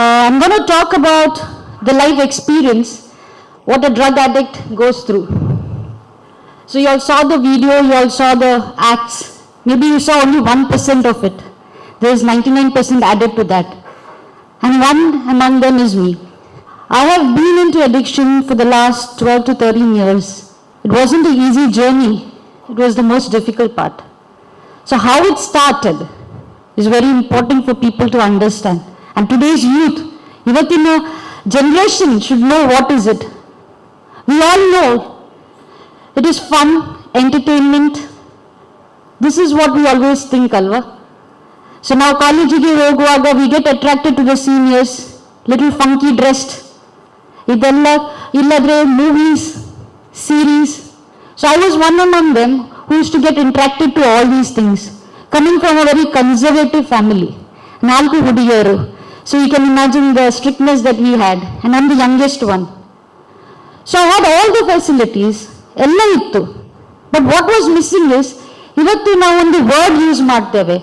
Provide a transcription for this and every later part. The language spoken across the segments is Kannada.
Uh, I'm going to talk about the life experience, what a drug addict goes through. So you all saw the video, you all saw the acts. Maybe you saw only 1% of it. There is 99% added to that. And one among them is me. I have been into addiction for the last 12 to 13 years. It wasn't an easy journey. It was the most difficult part. So how it started is very important for people to understand And today's youth, ಇವತ್ತಿನ generation should know what is it. We all know it is fun, entertainment. This is what we always think, ಅಲ್ವಾ ಸೊ ನಾವು ಕಾಲೇಜಿಗೆ ಹೋಗುವಾಗ we get attracted to the seniors little funky dressed ಇದೆಲ್ಲ ಇಲ್ಲದ್ರೆ movies series so I was one among them who is to get attracted to all these things coming from a very conservative family ನಾಲ್ಕು ಹುಡುಗಿಯರು so you can imagine the strictness that we had. And I'm the youngest one so I had all the facilities ಎಲ್ಲ ಇತ್ತು. But what was missing is ಇವತ್ತು ನಾವು ಒಂದು ವರ್ಡ್ ಯೂಸ್ ಮಾಡ್ತೇವೆ.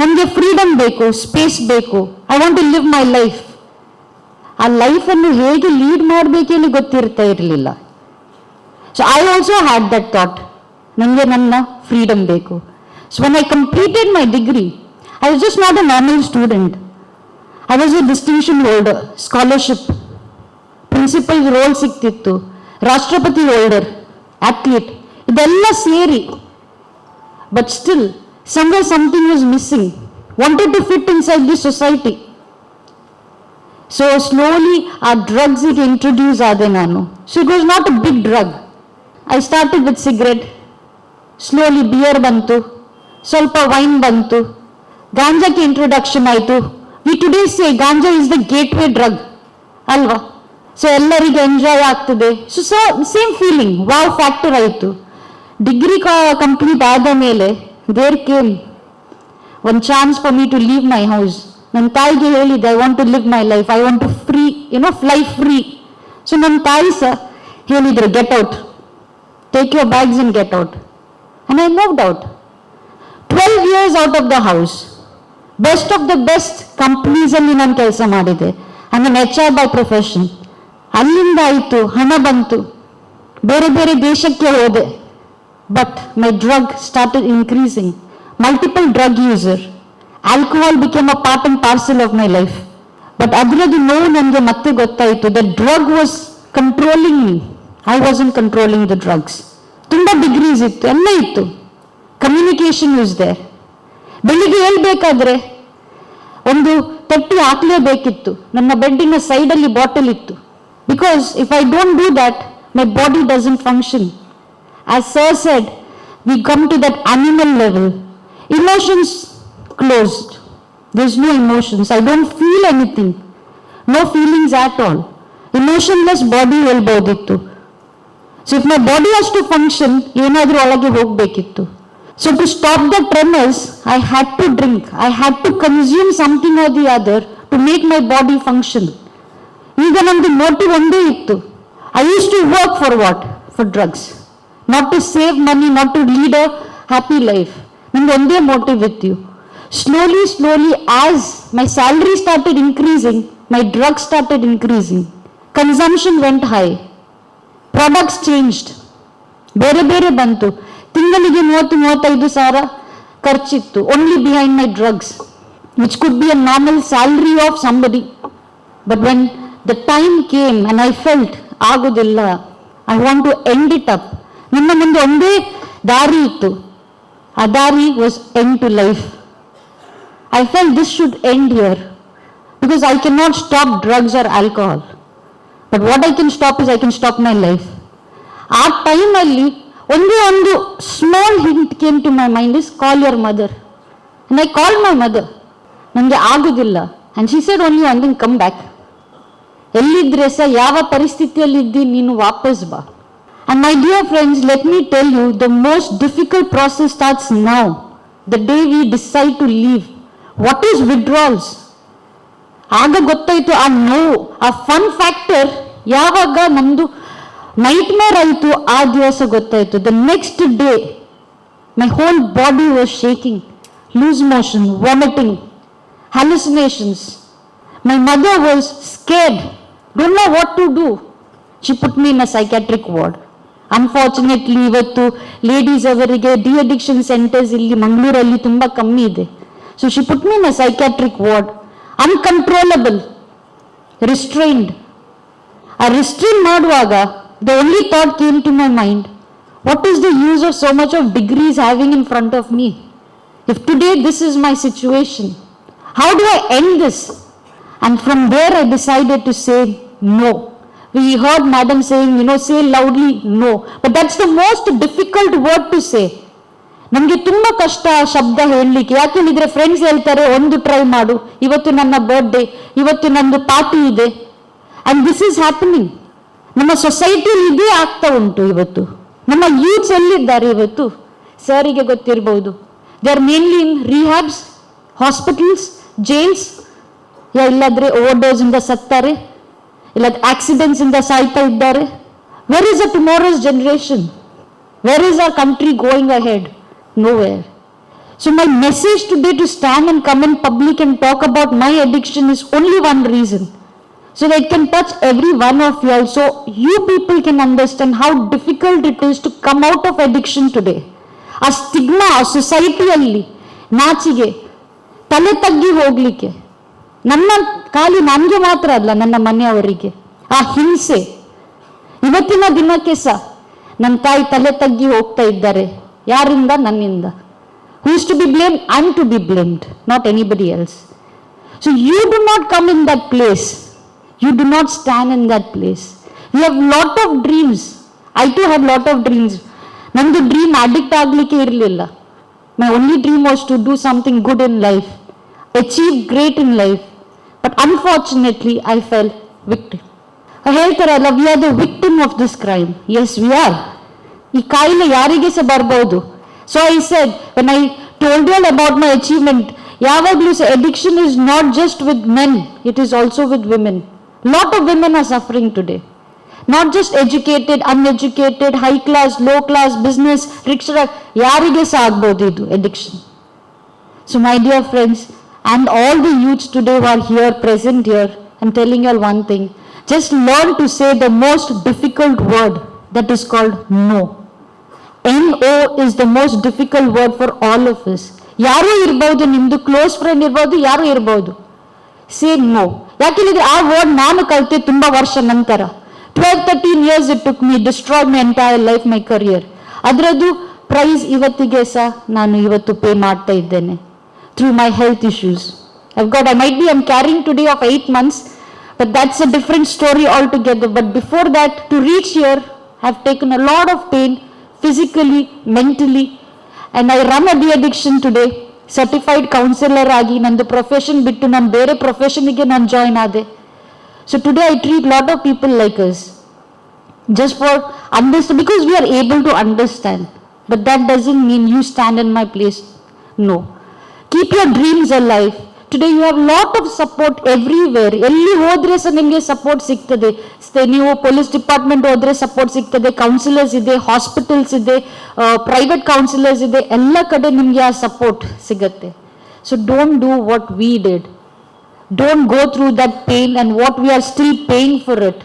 ನಮಗೆ ಫ್ರೀಡಮ್ ಬೇಕು ಸ್ಪೇಸ್ ಬೇಕು. I want to live my life ಆ ಲೈಫನ್ನು ಹೇಗೆ ಲೀಡ್ ಮಾಡಬೇಕೇಳಿ ಗೊತ್ತಿರ್ತಾ ಇರಲಿಲ್ಲ. So I also had that thought ನನಗೆ ನನ್ನ ಫ್ರೀಡಮ್ ಬೇಕು. So when I completed my degree I was just not a normal student I was a distinction holder scholarship principal role ಸಿಕ್ತಿತ್ತು ರಾಷ್ಟ್ರಪತಿ ಹೋಲ್ಡರ್ ಅಥ್ಲೀಟ್ ಇದೆಲ್ಲ ಸೇರಿ but still somewhere something was missing wanted to fit inside the society so slowly our drugs ಗೆ introduce ಆದೆ ನಾನು so it was not a big drug i started with cigarette slowly beer ಬಂತು ಸ್ವಲ್ಪ ವೈನ್ ಬಂತು ಗಾಂಜಾಕ್ಕೆ ಇಂಟ್ರೊಡಕ್ಷನ್ ಆಯಿತು we today say ganja is the gateway drug ಅಲ್ವಾ ಸೊ ಎಲ್ಲರಿಗೆ ಎಂಜಾಯ್ ಆಗ್ತದೆ so so same feeling wow factor ಆಯಿತು ಡಿಗ್ರಿ ಕಂಪ್ಲೀಟ್ ಆದ ಮೇಲೆ there came one chance for me to leave my house ನನ್ನ ತಾಯಿಗೆ ಹೇಳಿದ್ದೆ I want to live my life I want to free you know fly free so ನನ್ನ ತಾಯಿ ಸಹ ಹೇಳಿದ್ರು get out take your bags and get out and I moved out twelve years out of the house best of the best ಕಂಪ್ನೀಸಲ್ಲಿ ನಾನು ಕೆಲಸ ಮಾಡಿದೆ I mean H R by profession ಅಲ್ಲಿಂದ ಆಯಿತು ಹಣ ಬಂತು ಬೇರೆ ಬೇರೆ ದೇಶಕ್ಕೆ ಹೋದೆ but my drug started increasing multiple drug user alcohol became a part and parcel of my life but ಅದರದ್ದು ನೋವು ನನಗೆ ಮತ್ತೆ ಗೊತ್ತಾಯಿತು the drug was controlling me I was in controlling the drugs ತುಂಬ ಡಿಗ್ರೀಸ್ ಇತ್ತು ಎಲ್ಲ ಇತ್ತು ಕಮ್ಯುನಿಕೇಶನ್ ಯೂಸ್ ದೇರ್ ಬೆಳಿಗ್ಗೆ ಹೇಳ್ಬೇಕಾದ್ರೆ ಒಂದು ತಟ್ಟಿ ಹಾಕ್ಲೇಬೇಕಿತ್ತು. ನನ್ನ ಬೆಡ್ಡಿನ ಸೈಡಲ್ಲಿ ಬಾಟಲ್ ಇತ್ತು. Because if I don't do that my body doesn't function as sir said we come to that animal level emotions Emotions closed. There's no emotions I don't feel anything no feelings at all emotionless body ಹೇಳ್ಬೋದಿತ್ತು so if my body ಅಷ್ಟು ಫಂಕ್ಷನ್ ಏನಾದರೂ ಒಳಗೆ ಹೋಗಬೇಕಿತ್ತು. so to stop the tremors I had to drink I had to consume something or the other to make my body function ಈಗ ನಮ್ದು ಮೋಟಿವ್ ಒಂದೇ ಇತ್ತು I use to work for what for drugs not to save money not to lead a happy life ನಮ್ದು ಒಂದೇ motive with you slowly slowly as my salary started increasing my drug started increasing consumption went high products changed ಬೇರೆ ಬೇರೆ ಬಂತು ತಿಂಗಳಿಗೆ ಮೂವತ್ತು ಮೂವತ್ತೈದು ಸಾವಿರ ಖರ್ಚಿತ್ತು only behind my drugs which could be a normal salary of somebody but when the time came and I felt ಆಗೋದಿಲ್ಲ I want to end it up ನಿಮ್ಮ ಮುಂದೆ ಒಂದೇ ದಾರಿ ಇತ್ತು ಆ ದಾರಿ was end to life I felt this should end here because I can not stop drugs or alcohol but what I can stop is I can stop my life ಆ ಟೈಮಲ್ಲಿ ಒಂದೇ ಒಂದು small hint came to my mind is call your mother and I call my mother ನನಗೆ ಆಗೋದಿಲ್ಲ. And she said only one come back ಎಲ್ಲಿದ್ರೆ ಸಹ ಯಾವ ಪರಿಸ್ಥಿತಿಯಲ್ಲಿ ಇದ್ದಿ ನೀನು ವಾಪಸ್ ಬಾ. And my dear friends let me tell you the most difficult process starts now the day we decide to leave what is withdrawals ಆಗ ಗೊತ್ತಾಯಿತು, ಆ ನೋವು ಆ ಫನ್ ಫ್ಯಾಕ್ಟರ್ ಯಾವಾಗ ನಮ್ದು ನೈಟ್ ಮೇರ್ ಆಯಿತು ಆ ದಿವಸ ಗೊತ್ತಾಯಿತು. The next day my whole body was shaking loose motion vomiting hallucinations. My mother was scared, don't know what to do she put me in a psychiatric ward. Unfortunately ಇವತ್ತು ಲೇಡೀಸ್ ಅವರಿಗೆ ಡಿ ಅಡಿಕ್ಷನ್ ಸೆಂಟರ್ಸ್ ಇಲ್ಲಿ ಮಂಗಳೂರಲ್ಲಿ ತುಂಬ ಕಮ್ಮಿ ಇದೆ. So she put me in a psychiatric ward uncontrollable restrained ಆ ರಿಸ್ಟ್ರೈನ್ ಮಾಡುವಾಗ the only thought came to my mind what is the use of so much of degrees having in front of me? If today this is my situation how do I end this And from there, I decided to say no. We heard Madam saying, you know, say loudly no. But that's the most difficult word to say. ನಮಗೆ ತುಂಬ ಕಷ್ಟ ಶಬ್ದ ಹೇಳಲಿಕ್ಕೆ ಯಾಕೆ ಹೇಳಿದ್ರೆ ಫ್ರೆಂಡ್ಸ್ ಹೇಳ್ತಾರೆ ಒಂದು ಟ್ರೈ ಮಾಡು ಇವತ್ತು ನನ್ನ ಬರ್ಡೇ ಇವತ್ತು ನಂದು ಪಾರ್ಟಿ ಇದೆ ಅಂಡ್ ದಿಸ್ ಈಸ್ ಹ್ಯಾಪನಿಂಗ್ ನಮ್ಮ ಸೊಸೈಟಿ ಇದೇ ಆಗ್ತಾ ಉಂಟು ಇವತ್ತು. ನಮ್ಮ ಯೂತ್ಸ್ ಎಲ್ಲಿದ್ದಾರೆ ಇವತ್ತು? ಸರಿಗೆ ಗೊತ್ತಿರಬಹುದು they are mainly in rehabs hospitals jails ಇಲ್ಲಾದ್ರೆ ಓವರ್ ಡೋಸ್ ಇಂದ ಸತ್ತಾರೆ ಇಲ್ಲ ಆಕ್ಸಿಡೆಂಟ್ಸ್ ಇಂದ ಸಾಯ್ತಾ ಇದ್ದಾರೆ. Where is a tomorrow's generation where is a country going ahead nowhere so my message today to stand and come in public and talk about my addiction is only one reason so that it can touch every one of you also you people can understand how difficult it is to come out of addiction today ಆ ಸ್ಟಿಗ್ಮಾ ಆ ಸೊಸೈಟಿಯಲ್ಲಿ ನಾಚಿಗೆ ತಲೆ ತಗ್ಗಿ ಹೋಗ್ಲಿಕ್ಕೆ ನನ್ನ ಖಾಲಿ ನನಗೆ ಮಾತ್ರ ಅಲ್ಲ ನನ್ನ ಮನೆಯವರಿಗೆ ಆ ಹಿಂಸೆ ಇವತ್ತಿನ ದಿನಕ್ಕೆ ಸಹ ನನ್ನ ತಾಯಿ ತಲೆ ತಗ್ಗಿ ಹೋಗ್ತಾ ಇದ್ದಾರೆ ಯಾರಿಂದ ನನ್ನಿಂದ who's to be blame I to be blamed not anybody else So you do not come in that place. You do not stand in that place. You have lot of dreams. I too have lot of dreams. ನಂದು ಡ್ರೀಮ್ ಅಡಿಕ್ಟ್ ಆಗಲಿಕ್ಕೆ ಇರಲಿಲ್ಲ. My only dream was to do something good in life achieve great in life but unfortunately I fell victim ಹೇಳ್ತಾರಲ್ಲ we are the victim of this crime as we are ಈ ಕಾಯಿಲೆ ಯಾರಿಗೆ ಸಹ ಬರ್ಬೋದು? So I said when I told y'all about my achievement ಯಾವಾಗಲೂ ಸಹ addiction is not just with men it is also with women Lot of women are suffering today not just educated uneducated high class low class business rickshaw ಯಾರಿಗೆ ಸಹ ಆಗ್ಬೋದು ಇದು addiction So, my dear friends, and all the youths today who are here, present here, I'm telling you all one thing. Just learn to say the most difficult word that is called no. N-O is the most difficult word for all of us. ಯಾರು ಇರ್ಬೋದು ನಿಮ್ದು ಕ್ಲೋಸ್ ಫ್ರೆಂಡ್ ಇರ್ಬೋದು ಯಾರು ಇರ್ಬೋದು say no ಯಾಕೆಂದ್ರೆ ಆ ವರ್ಡ್ ನಾನು ಕಲಿತೆ ತುಂಬಾ ವರ್ಷ ನಂತರ twelve thirteen years it took me destroy my entire life my career ಅದರದ್ದು ಪ್ರೈಸ್ ಇವತ್ತಿಗೆ ಸಹ ನಾನು ಇವತ್ತು ಪೇ ಮಾಡ್ತಾ ಇದ್ದೇನೆ through my health issues. I've got, I might be, I'm carrying today of months months, but that's a different story altogether. But before that, to reach here, have taken a lot of pain physically mentally and I run a de addiction today. Certified counsellor ಆಗಿ ನಂದು ಪ್ರೊಫೆಷನ್ ಬಿಟ್ಟು ನಾನು ಬೇರೆ ಪ್ರೊಫೆಷನ್ಗೆ ನಾನು ಜಾಯ್ನ್ ಆದೆ so today I treat lot of people like us just for understand because we are able to understand but that doesn't mean you stand in my place no keep your dreams alive today you have lot of support everywhere ಎಲ್ಲಿ ಹೋದ್ರೆ ಸಹ ನಿಮಗೆ ಸಪೋರ್ಟ್ ಸಿಗ್ತದೆ. ನೀವು ಪೊಲೀಸ್ ಡಿಪಾರ್ಟ್ಮೆಂಟ್ ಹೋದ್ರೆ ಸಪೋರ್ಟ್ ಸಿಗ್ತದೆ ಕೌನ್ಸಿಲರ್ಸ್ ಇದೆ ಹಾಸ್ಪಿಟಲ್ಸ್ ಇದೆ ಪ್ರೈವೇಟ್ ಕೌನ್ಸಿಲರ್ಸ್ ಇದೆ, ಎಲ್ಲ ಕಡೆ ನಿಮಗೆ ಆ ಸಪೋರ್ಟ್ ಸಿಗುತ್ತೆ. So don't do what we did don't go through that pain and what we are still paying for it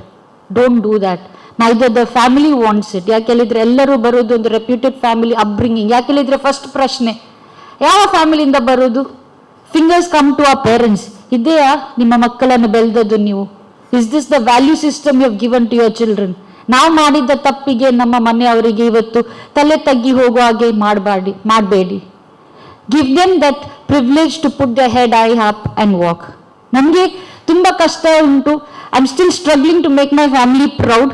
don't do that neither the family wants it ಯಾಕೆ ಹೇಳಿದ್ರೆ ಎಲ್ಲರೂ ಬರೋದು ಒಂದು ರೆಪ್ಯೂಟೆಡ್ ಫ್ಯಾಮಿಲಿ ಅಪ್ಬ್ರಿಂಗಿಂಗ್ ಯಾಕೆ ಹೇಳಿದ್ರೆ ಫಸ್ಟ್ ಪ್ರಶ್ನೆ, ಯಾವ ಫ್ಯಾಮಿಲಿಯಿಂದ ಬರೋದು ಫಿಂಗರ್ಸ್ ಕಮ್ ಟು ಆ ಪೇರೆಂಟ್ಸ್ ಇದೆಯಾ? ನಿಮ್ಮ ಮಕ್ಕಳನ್ನು ಬೆಳೆದದ್ದು ನೀವು. Is this the value system you given to your children ನಾವು ಮಾಡಿದ್ದ ತಪ್ಪಿಗೆ ನಮ್ಮ ಮನೆಯವರಿಗೆ ಇವತ್ತು ತಲೆ ತಗ್ಗಿ ಹೋಗುವ ಹಾಗೆ ಮಾಡಬೇಡಿ ಮಾಡಬೇಡಿ. Give them that privilege to put the head high up and walk ನಮಗೆ ತುಂಬ ಕಷ್ಟ ಉಂಟು. I am still struggling to make my family proud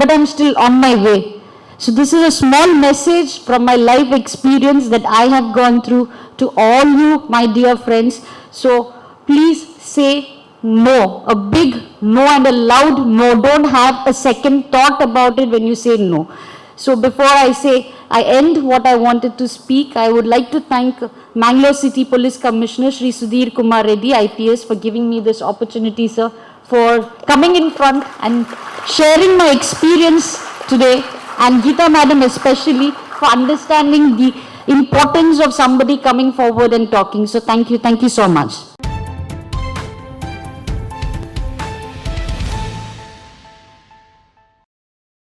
but I am still on my way so this is a small message from my life experience that I have gone through. To all you, my dear friends. So, please say no, a big no and a loud no. Don't have a second thought about it when you say no. So, before I say, I end what I wanted to speak, I would like to thank Mangalore City Police Commissioner Sri Sudhir Kumar Reddy, IPS, for giving me this opportunity, sir, for coming in front and sharing my experience today, and Gita Madam especially for understanding the importance of somebody coming forward and talking. So, thank you, thank you so much.